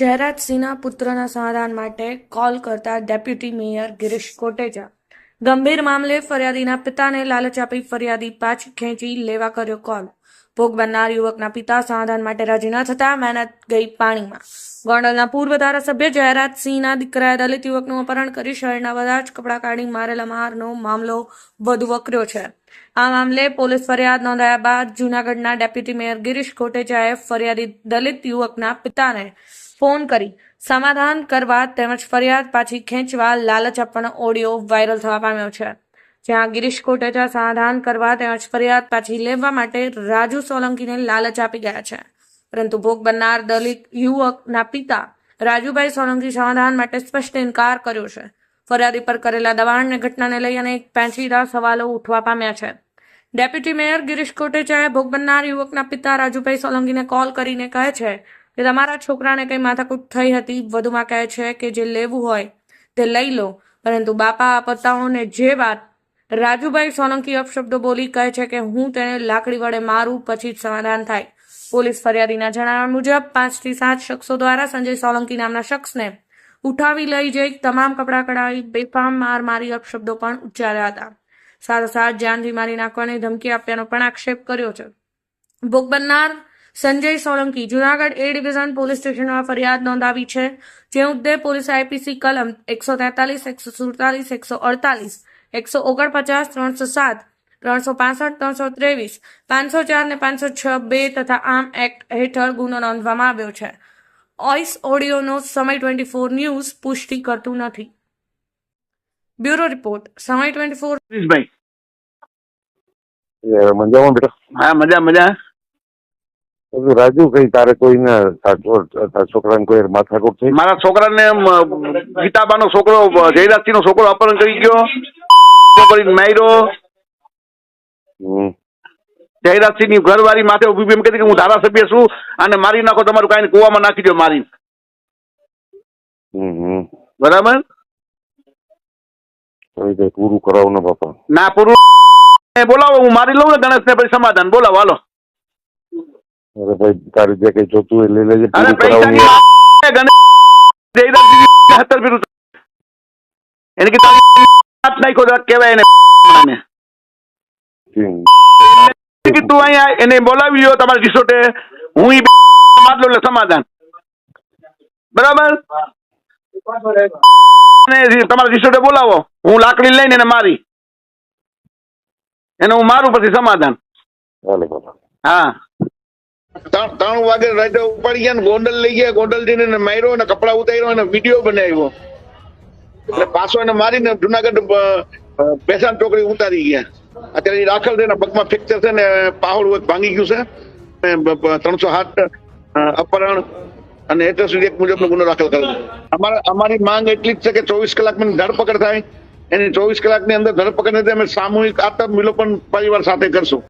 જયરાજસિંહના પુત્રના સમાધાન માટે કોલ કરતા ડેપ્યુટી મેયર ગિરીશ કોટેચા ગંભીર મામલે ફરિયાદીના પિતાને લાલચ આપી ફરિયાદી પાછી ખેંચી લેવા કર્યો કોલ. ભોગ બનનાર યુવકના પિતા સમાધાન માટે રાજી ન થતા મહેનત ગઈ પાણીમાં. ગોંડલના પૂર્વ ધારાસભ્ય જયરાજસિંહના દીકરાએ દલિત યુવકનું અપહરણ કરી શહેરના બધા જ કપડાં કાઢી મારેલા મારનો મામલો વધુ વકર્યો છે. આ મામલે પોલીસ ફરિયાદ નોંધાયા બાદ જૂનાગઢના ડેપ્યુટી મેયર ગિરીશ કોટેચાએ ફરિયાદી દલિત યુવકના પિતાને ફોન કરી સમાધાન કરવા તેમજ ફરિયાદ પાછી ખેંચવા લાલચ આપવાનો ઓડિયો વાયરલ થવા પામ્યો છે. જ્યાં ગિરીશ કોટેચા સમાધાન કરવા તેમજ ફરિયાદ પાછી લેવા માટે રાજુ સોલંકીને લાલચ આપી ગયા છે. પરંતુ ભોગ બનનાર દલિત યુવકના પિતા રાજુભાઈ સોલંકી સમાધાન માટે સ્પષ્ટ ઇનકાર કર્યો છે. ફરિયાદી પર કરેલા દબાણને ઘટનાને લઈ અનેક પેચીદા સવાલો ઉઠવા પામ્યા છે. ડેપ્યુટી મેયર ગિરીશ કોટેચાએ ભોગ બનનાર યુવકના પિતા રાજુભાઈ સોલંકીને કોલ કરીને કહે છે કે તમારા છોકરાને કંઈ માથાકૂટ થઈ હતી, વધુમાં કહે છે કે જે લેવું હોય તે લઈ લો. પરંતુ બાપા પતાઓને જે વાત રાજુભાઈ સોલંકી અપશબ્દો બોલી કહે છે કે હું તેને લાકડી વડે મારું પછી જ સમાધાન થાય. પોલીસ ફરિયાદીના જણાવ્યા મુજબ, પાંચથી સાત શખ્સો દ્વારા સંજય સોલંકી નામના શખ્સને ઉઠાવી લઈ જઈ તમામ કપડાં કઢાવી, બેફામ માર મારી અપશબ્દો પણ ઉચ્ચાર્યા હતા. સાથોસાથ જાનથી મારી નાખવાની ધમકી આપ્યાનો પણ આક્ષેપ કર્યો છે. ભોગ બનનાર Sanjay Solanki Junagadh A division police સ્ટેશનમાં ફરિયાદ નોંધાવી છે. જે મુદ્દે પોલીસ આઈપીસી કલમ એકસો તેતાલીસ એકસો સુડતાલીસ એકસો અડતાલીસ એકસો ઓગણપચાસ ત્રણસો સાત ત્રણસો પાસઠ ત્રણસો ત્રેવીસ પાંચસો ચાર ને પાંચસો છ બે તથા આમ એક્ટ હેઠળ ગુનો નોંધવામાં આવ્યો છે. ઓઇસ ઓડિયોનો સમય ટ્વેન્ટી ફોર ન્યૂઝ પુષ્ટિ કરતું નથી. બ્યુરો રિપોર્ટ સમય ટ્વેન્ટી ફોર મજામાં બેટા? હા મજા મજા. રાજુ કઈ તારે કોઈને છોકરાને કોઈ માથાકૂટ થઈ? મારા છોકરાને ગીતાબાનો છોકરો જયરાજસિંહ નો છોકરો અપહરણ કરી ગયો. કરીને માર્યો. જયરાજસિંહની ઘરવાળી માથે ઊભી એમ કહેતી કે હું ધારાસભ્ય છું અને મારી નાખો તમારું કાંઈ કુવામાં નાખી દો મારી બરાબર? પૂરું કરાવો ને બાપા. ના પૂરું. બોલાવો હું મારી લઉં ને ગણેશ ને પછી સમાધાન. બોલાવો હાલો. અરે ભાઈ તારે જે કઈ જોતું હોય લઈ લેજે અરે પૂરું પૈસા કરાવવું ની ગણેશ જયરાજસિંહ હત્તર વિરુદ્ધ એને કે તારી હાથ નાખ્યો કહેવાય એને કે તું અહીંયા એને બોલાવી લ્યો તમારા રિસોર્ટે. હું ઈ મારલો એટલે સમાધાન. બરાબર? તમારા રિસોર્ટે બોલાવો. હું લાકડી લઈને એને મારી. એને હું મારું પછી સમાધાન. હા. ત્રણ ત્રણ વાગે રાજા ઉપાડી ગયા ને ગોંડલ લઈ ગયા. ગોંડલ જઈને માર્યો અને કપડા ઉતાર્યો અને વીડિયો બનાવ્યો. એટલે પાછો એને મારીને જુનાગઢ પેશાન ચોકડી ઉતારી ગયા. અત્યારે ઈ દાખલ છે ને પગમાં ફ્રેક્ચર છે ને એક ભાંગી ગયું છે. ત્રણસો સાત અપહરણ અને એટ્રેસ એક મુજબનો ગુનો દાખલ કર્યો અમારા અમારી માંગ એટલી જ છે કે ચોવીસ કલાકની ધરપકડ થાય. એની ચોવીસ કલાકની અંદર ધરપકડ નથી અમે સામૂહિક આત્મવિલોપન પરિવાર સાથે કરશું.